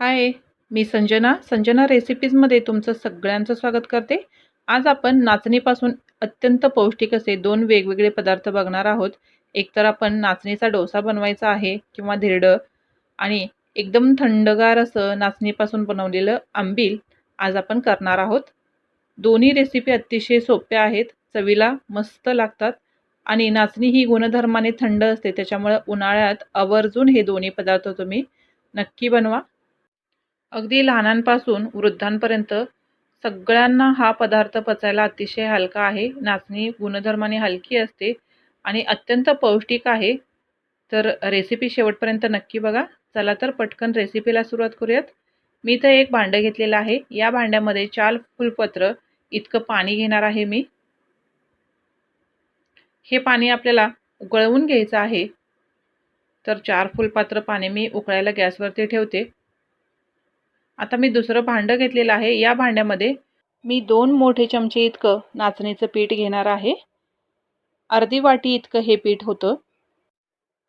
हाय मी संजना. संजना रेसिपीजमध्ये तुमचं सगळ्यांचं स्वागत करते. आज आपण नाचणीपासून अत्यंत पौष्टिक असे दोन वेगवेगळे पदार्थ बघणार आहोत. एकतर आपण नाचणीचा डोसा बनवायचा आहे किंवा धिरडं आणि एकदम थंडगार असं नाचणीपासून बनवलेलं आंबील आज आपण करणार आहोत. दोन्ही रेसिपी अतिशय सोप्या आहेत चवीला मस्त लागतात आणि नाचणी ही गुणधर्माने थंड असते त्याच्यामुळे उन्हाळ्यात आवर्जून हे दोन्ही पदार्थ तुम्ही नक्की बनवा. अगदी लहानांपासून वृद्धांपर्यंत सगळ्यांना हा पदार्थ पचायला अतिशय हलका आहे. नाचणी गुणधर्माने हलकी असते आणि अत्यंत पौष्टिक आहे. तर रेसिपी शेवटपर्यंत नक्की बघा. चला तर पटकन रेसिपीला सुरुवात करूयात. मी तर एक भांडं घेतलेलं आहे. या भांड्यामध्ये चार फुलपत्र इतकं पाणी घेणार आहे मी. हे पाणी आपल्याला उकळवून घ्यायचं आहे. तर चार फुलपात्र पाणी मी उकळायला गॅसवरती ठेवते. आता मी दुसरं भांडं घेतलेलं आहे. या भांड्यामध्ये मी दोन मोठे चमचे इतकं नाचणीचं पीठ घेणार आहे. अर्धी वाटी इतकं हे पीठ होतं.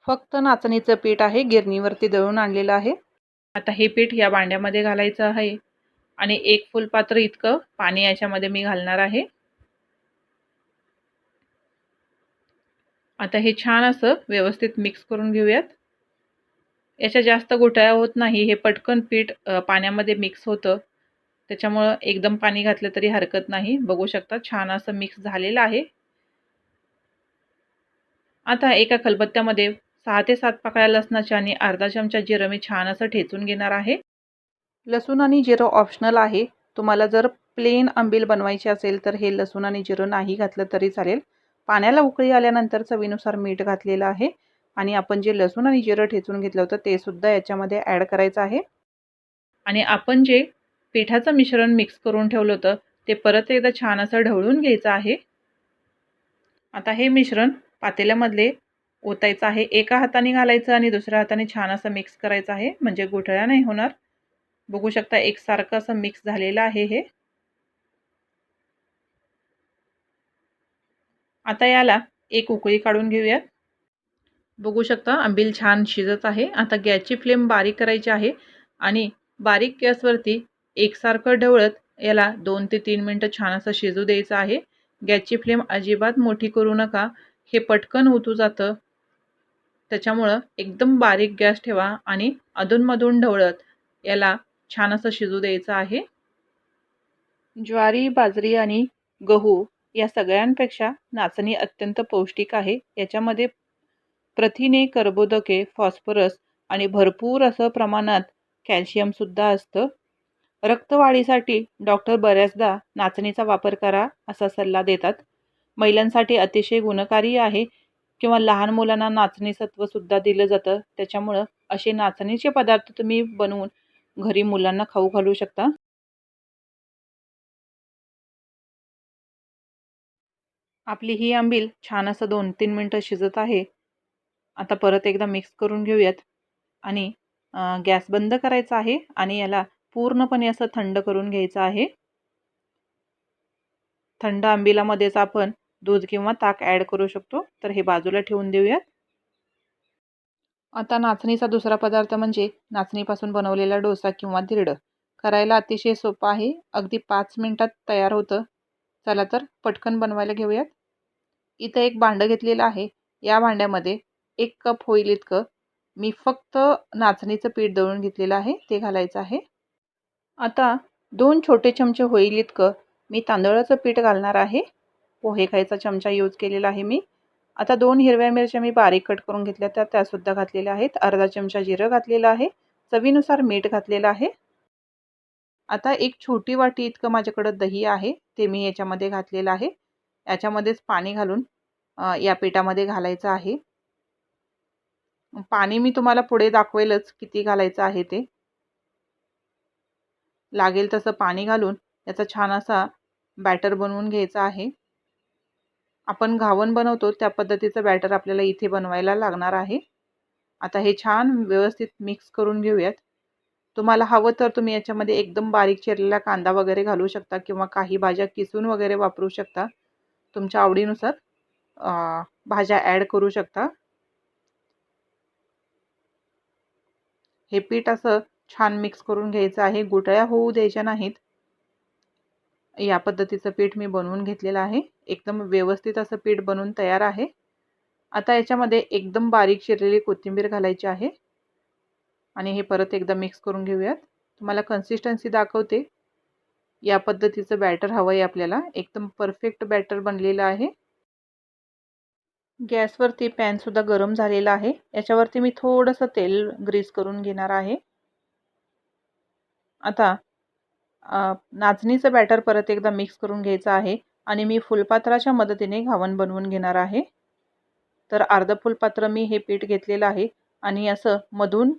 फक्त नाचणीचं पीठ आहे गिरणीवरती दळून आणलेलं आहे. आता हे पीठ या भांड्यामध्ये घालायचं आहे. आणि एक फुलपात्र इतकं पाणी याच्यामध्ये मी घालणार आहे. आता हे छान असं व्यवस्थित मिक्स करून घेऊयात. याच्या जास्त गुठळ्या होत नाही. हे पटकन पीठ पाण्यामध्ये मिक्स होतं. त्याच्यामुळं एकदम पाणी घातलं तरी हरकत नाही. बघू शकता छान असं मिक्स झालेलं आहे. आता एका खलबत्त्यामध्ये सहा ते सात पाकळ्या लसणाच्या आणि अर्धा चमचा जिरं मी छान असं ठेचून घेणार आहे. लसूण आणि जिरं ऑप्शनल आहे. तुम्हाला जर प्लेन आंबील बनवायची असेल तर हे लसूण आणि जिरं नाही घातलं तरी चालेल. पाण्याला उकळी आल्यानंतर चवीनुसार मीठ घातलेलं आहे. आणि आपण जे लसूण आणि जिरं ठेचून घेतलं होतं ते सुद्धा याच्यामध्ये ॲड करायचं आहे. आणि आपण जे पिठाचं मिश्रण मिक्स करून ठेवलं होतं ते परत एकदा छान असं ढवळून घ्यायचं आहे. आता हे मिश्रण पातेल्यामधले ओतायचं आहे. एका हाताने घालायचं आणि दुसऱ्या हाताने छान असं मिक्स करायचं आहे. म्हणजे गुठळ्या नाही होणार. बघू शकता एकसारखं असं मिक्स झालेलं आहे हे. आता याला एक उकळी काढून घेऊयात. बघू शकता आंबील छान शिजत आहे. आता गॅसची फ्लेम बारीक करायची आहे आणि बारीक गॅसवरती एकसारखं ढवळत याला दोन ते तीन मिनटं छान असं शिजू द्यायचं आहे. गॅसची फ्लेम अजिबात मोठी करू नका. हे पटकन उतू जातं. त्याच्यामुळं एकदम बारीक गॅस ठेवा आणि अधूनमधून ढवळत याला छान असं शिजू द्यायचं आहे. ज्वारी बाजरी आणि गहू या सगळ्यांपेक्षा नाचणी अत्यंत पौष्टिक आहे. याच्यामध्ये प्रथिने कर्बोदके फॉस्फरस आणि भरपूर असं प्रमाणात कॅल्शियमसुद्धा असतं. रक्तवाढीसाठी डॉक्टर बऱ्याचदा नाचणीचा वापर करा असा सल्ला देतात. महिलांसाठी अतिशय गुणकारी आहे किंवा लहान मुलांना नाचणी सत्वसुद्धा दिलं जातं. त्याच्यामुळं असे नाचणीचे पदार्थ तुम्ही बनवून घरी मुलांना खाऊ घालू शकता. आपली ही आंबील छान असं दोन तीन मिनटं शिजत आहे. आता परत एकदा मिक्स करून घेऊयात. आणि गॅस बंद करायचा आहे आणि याला पूर्णपणे असं थंड करून घ्यायचं आहे. थंड आंबिलामध्येच आपण दूध किंवा ताक ॲड करू शकतो. तर हे बाजूला ठेवून देऊयात. आता नाचणीचा दुसरा पदार्थ म्हणजे नाचणीपासून बनवलेला डोसा किंवा धिरडं. करायला अतिशय सोपं आहे. अगदी पाच मिनटात तयार होतं. चला तर पटकन बनवायला घेऊयात. इथं एक भांडं घेतलेलं आहे. या भांड्यामध्ये एक कप होईल इतकं. मी फक्त नाचणीचं पीठ दळून घेतलेलं आहे ते घालायचं आहे. आता दोन छोटे चमचे होईल इतकं. मी तांदळाचं पीठ घालणार आहे. पोहे खायचा चमचा यूज केलेला आहे मी. आता दोन हिरव्या मिरच्या मी बारीक कट करून घेतल्या त्या त्यासुद्धा घातलेल्या आहेत. अर्धा चमचा जिरं घातलेलं आहे. चवीनुसार मीठ घातलेलं आहे. आता एक छोटी वाटी इतकं माझ्याकडं दही आहे ते मी याच्यामध्ये घातलेलं आहे. याच्यामध्येच पाणी घालून या पिठामध्ये घालायचं आहे. पाणी मी तुम्हाला पुढे दाखवेलच किती घालायचं आहे ते. लागेल तसं पाणी घालून याचा छान असा बॅटर बनवून घ्यायचा आहे. आपण घावण बनवतो त्या पद्धतीचं बॅटर आपल्याला इथे बनवायला लागणार आहे. आता हे छान व्यवस्थित मिक्स करून घेऊयात. तुम्हाला हवं तर तुम्ही याच्यामध्ये एकदम बारीक चिरलेला कांदा वगैरे घालू शकता किंवा काही भाज्या किसून वगैरे वापरू शकता. तुमच्या आवडीनुसार भाज्या ॲड करू शकता. हे पीठ असं छान मिक्स करून घ्यायचं आहे. गुटळ्या होऊ द्यायच्या नाहीत. या पद्धतीचं पीठ मी बनवून घेतलेलं आहे. एकदम व्यवस्थित असं पीठ बनवून तयार आहे. आता याच्यामध्ये एकदम बारीक चिरलेली कोथिंबीर घालायची आहे. आणि हे परत एकदा मिक्स करून घेऊयात. तुम्हाला कन्सिस्टन्सी दाखवते. या पद्धतीचं बॅटर हवं आहे आपल्याला. एकदम परफेक्ट बॅटर बनलेलं आहे. गॅसवरती पॅनसुद्धा गरम झालेला आहे. याच्यावरती मी थोडंसं तेल ग्रीस करून घेणार आहे. आता नाचणीचं बॅटर परत एकदा मिक्स करून घ्यायचं आहे आणि मी फुलपात्राच्या मदतीने घावण बनवून घेणार आहे. तर अर्ध फुलपात्र मी हे पीठ घेतलेलं आहे आणि असं मधून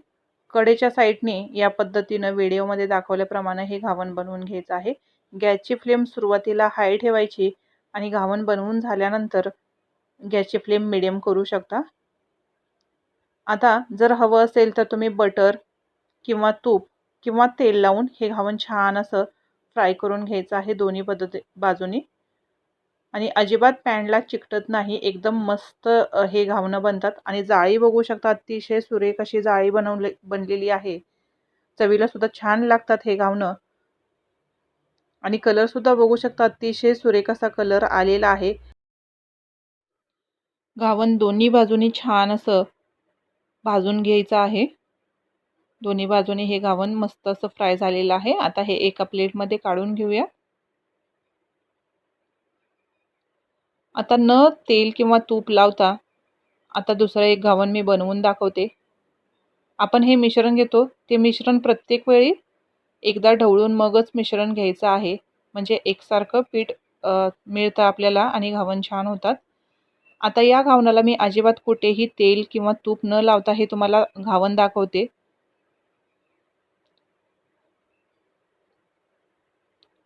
कडेच्या साईडने या पद्धतीनं व्हिडिओमध्ये दाखवल्याप्रमाणे हे घावण बनवून घ्यायचं आहे. गॅसची फ्लेम सुरुवातीला हाय ठेवायची आणि घावण बनवून झाल्यानंतर गॅसची फ्लेम मिडियम करू शकता. आता जर हवं असेल तर तुम्ही बटर किंवा तूप किंवा तेल लावून हे घावण छान असं फ्राय करून घ्यायचं आहे दोन्ही पद्धती बाजूनी. आणि अजिबात पॅनला चिकटत नाही एकदम मस्त हे घावणं बनतात. आणि जाळी बघू शकता अतिशय सुरेख अशी जाळी बनवले बनलेली आहे. चवीला सुद्धा छान लागतात हे घावणं. आणि कलरसुद्धा बघू शकता अतिशय सुरेख असा कलर आलेला आहे. घावन दोन्ही बाजूनी छान असं भाजून घ्यायचं आहे. दोन्ही बाजूने हे घावन मस्त असं फ्राय झालेलं आहे. आता हे एका प्लेटमध्ये काढून घेऊया. आता न तेल किंवा तूप लावता आता दुसरं एक घावन मी बनवून दाखवते. आपण हे मिश्रण घेतो. ते मिश्रण प्रत्येक वेळी एकदा ढवळून मगच मिश्रण घ्यायचं आहे. म्हणजे एकसारखं पीठ मिळतं आपल्याला आणि घावन छान होतात. आता या घावणाला मी अजिबात कुठेही तेल किंवा तूप न लावता हे तुम्हाला घावण दाखवते.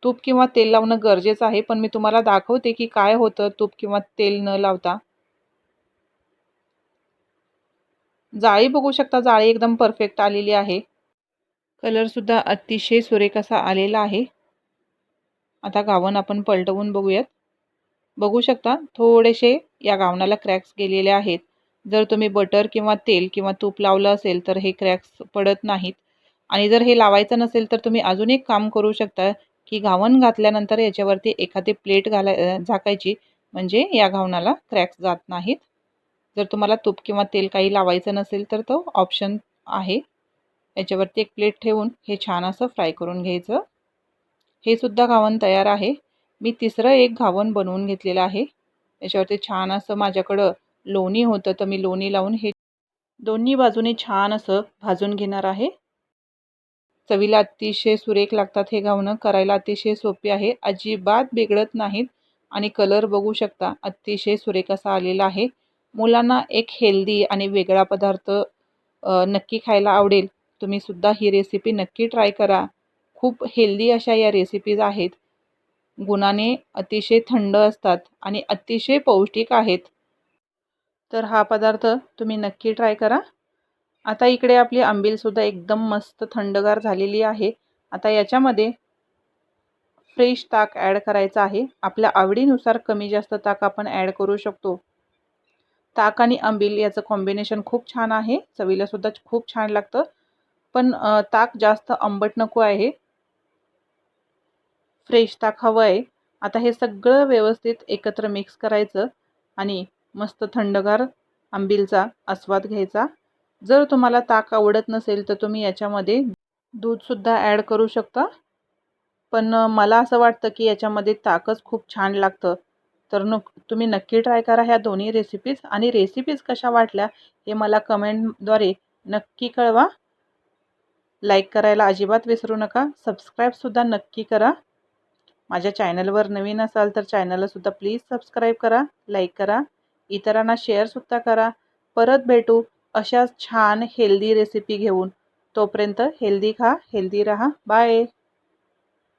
तूप किंवा तेल लावणं गरजेचं आहे पण मी तुम्हाला दाखवते की काय होतं तूप किंवा तेल न लावता. जाळी बघू शकता जाळी एकदम परफेक्ट आलेली आहे. कलरसुद्धा अतिशय सुरेख असा आलेला आहे. आता गावन आपण पलटवून बघूयात. बघू शकता थोडेसे या गावनाला क्रॅक्स गेलेले आहेत. जर तुम्ही बटर किंवा तेल किंवा तूप लावलं असेल तर हे क्रॅक्स पडत नाहीत. आणि जर हे लावायचं नसेल तर तुम्ही अजून एक काम करू शकता की घावन घातल्यानंतर याच्यावरती एखादी प्लेट घालाय झाकायची. म्हणजे या घावनाला क्रॅक्स जात नाहीत. जर तुम्हाला तूप किंवा तेल काही लावायचं नसेल तर तो ऑप्शन आहे. याच्यावरती एक प्लेट ठेवून हे छान असं फ्राय करून घ्यायचं. हे सुद्धा घावन तयार आहे. मी तिसरं एक घावन बनवून घेतलेलं आहे. याच्यावरती छान असं माझ्याकडं लोणी होतं तर मी लोणी लावून हे दोन्ही बाजूने छान असं भाजून घेणार आहे. चवीला अतिशय सुरेख लागतात हे घावणं करायला अतिशय सोपे आहे. अजिबात बिघडत नाहीत आणि कलर बघू शकता अतिशय सुरेख असा आलेला आहे. मुलांना एक हेल्दी आणि वेगळा पदार्थ नक्की खायला आवडेल तुम्ही सुद्धा ही रेसिपी नक्की ट्राय करा. खूप हेल्दी अशा या रेसिपीज आहेत. गुणाने अतिशय थंड असतात आणि अतिशय पौष्टिक आहेत. तर हा पदार्थ तुम्ही नक्की ट्राय करा. आता इकडे आपली आंबीलसुद्धा एकदम मस्त थंडगार झालेली आहे. आता याच्यामध्ये फ्रेश ताक ॲड करायचं आहे. आपल्या आवडीनुसार कमी जास्त ताक आपण ॲड करू शकतो. ताक आणि आंबील याचं कॉम्बिनेशन खूप छान आहे. चवीलासुद्धा खूप छान लागतं. पण ताक जास्त आंबट नको आहे. फ्रेश ताक हवं आहे. आता हे सगळं व्यवस्थित एकत्र मिक्स करायचं आणि मस्त थंडगार आंबीलचा आस्वाद घ्यायचा. जर तुम्हाला ताक आवडत नसेल तर तुम्ही याच्यामध्ये दूधसुद्धा ॲड करू शकता. पण मला असं वाटतं की याच्यामध्ये ताकच खूप छान लागतं. तर न तुम्ही नक्की ट्राय करा ह्या दोन्ही रेसिपीज आणि रेसिपीज कशा वाटल्या हे मला कमेंटद्वारे नक्की कळवा. लाईक करायला अजिबात विसरू नका. सबस्क्राईबसुद्धा नक्की करा. माझ्या चॅनलवर नवीन असाल तर चॅनललासुद्धा प्लीज सबस्क्राईब करा लाईक करा इतरांना शेअरसुद्धा करा. परत भेटू अशाच छान हेल्दी रेसिपी घेऊन. तोपर्यंत हेल्दी खा हेल्दी रहा. बाय.